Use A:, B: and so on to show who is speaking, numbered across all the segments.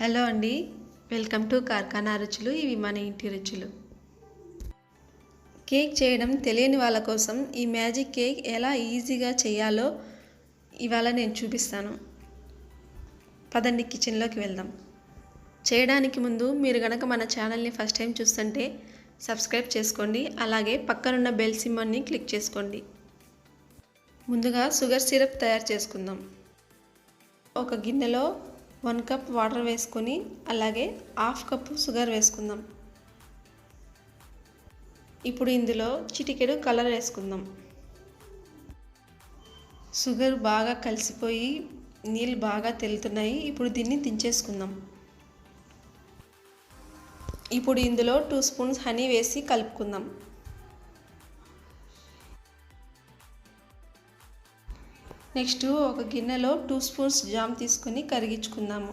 A: Hello అండి. Welcome to కార్ఖానా రుచులు ఇవి మన ఇంటి రుచులు. కేక్ చేయడం తెలియని వాళ్ళ కోసం ఈ మ్యాజిక్ కేక్ ఎలా ఈజీగా చేయాలో ఇవాళ నేను చూపిస్తాను. పదండి కిచెన్లోకి వెళ్దాం. చేయడానికి ముందు మీరు గనక మన ఛానల్ని ఫస్ట్ టైం చూస్తుంటే సబ్స్క్రైబ్ చేసుకోండి అలాగే పక్కనున్న బెల్ సిమ్మన్ని క్లిక్ చేసుకోండి. ముందుగా షుగర్ సిరప్ తయారు చేసుకుందాం. ఒక గిన్నెలో వన్ కప్ వాటర్ వేసుకొని అలాగే హాఫ్ కప్పు షుగర్ వేసుకుందాం. ఇప్పుడు ఇందులో చిటికెడు కలర్ వేసుకుందాం. షుగర్ బాగా కలిసిపోయి నీళ్ళు బాగా తెలుతున్నాయి. ఇప్పుడు దీన్ని దించేసుకుందాం. ఇప్పుడు ఇందులో టూ స్పూన్స్ హనీ వేసి కలుపుకుందాం. నెక్స్ట్ ఒక గిన్నెలో టూ స్పూన్స్ జామ్ తీసుకొని కరిగించుకుందాము.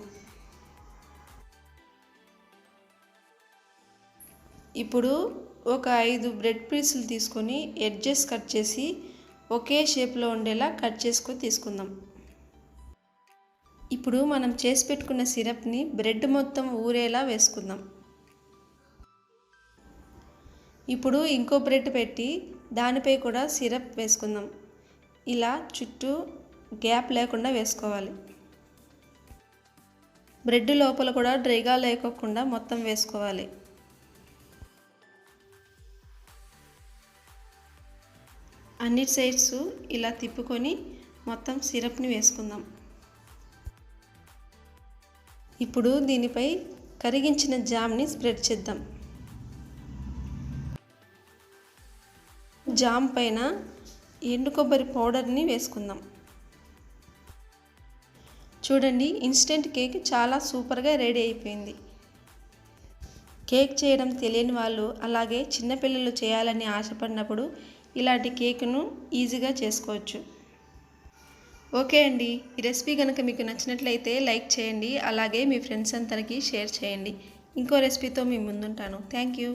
A: ఇప్పుడు ఒక ఐదు బ్రెడ్ పీసులు తీసుకొని ఎడ్జెస్ కట్ చేసి ఒకే షేప్లో ఉండేలా కట్ చేసుకొని తీసుకుందాం. ఇప్పుడు మనం చేసి పెట్టుకున్న సిరప్ని బ్రెడ్ మొత్తం ఊరేలా వేసుకుందాం. ఇప్పుడు ఇంకో బ్రెడ్ పెట్టి దానిపై కూడా సిరప్ వేసుకుందాం. ఇలా చుట్టూ గ్యాప్ లేకుండా వేసుకోవాలి. బ్రెడ్ లోపల కూడా డ్రైగా లేకోకుండా మొత్తం వేసుకోవాలి. అన్ని సైడ్స్ ఇలా తిప్పుకొని మొత్తం సిరప్ని వేసుకుందాం. ఇప్పుడు దీనిపై కరిగించిన జామ్ని స్ప్రెడ్ చేద్దాం. జామ్ పైన ఎండు కొబ్బరి పౌడర్ని వేసుకుందాం. చూడండి ఇన్స్టెంట్ కేక్ చాలా సూపర్గా రెడీ అయిపోయింది. కేక్ చేయడం తెలియని వాళ్ళు అలాగే చిన్నపిల్లలు చేయాలని ఆశపడినప్పుడు ఇలాంటి కేకును ఈజీగా చేసుకోవచ్చు. ఓకే అండి ఈ రెసిపీ కనుక మీకు నచ్చినట్లయితే లైక్ చేయండి అలాగే మీ ఫ్రెండ్స్ అందరికీ షేర్ చేయండి. ఇంకో రెసిపీతో మీ ముందుంటాను. Thank you.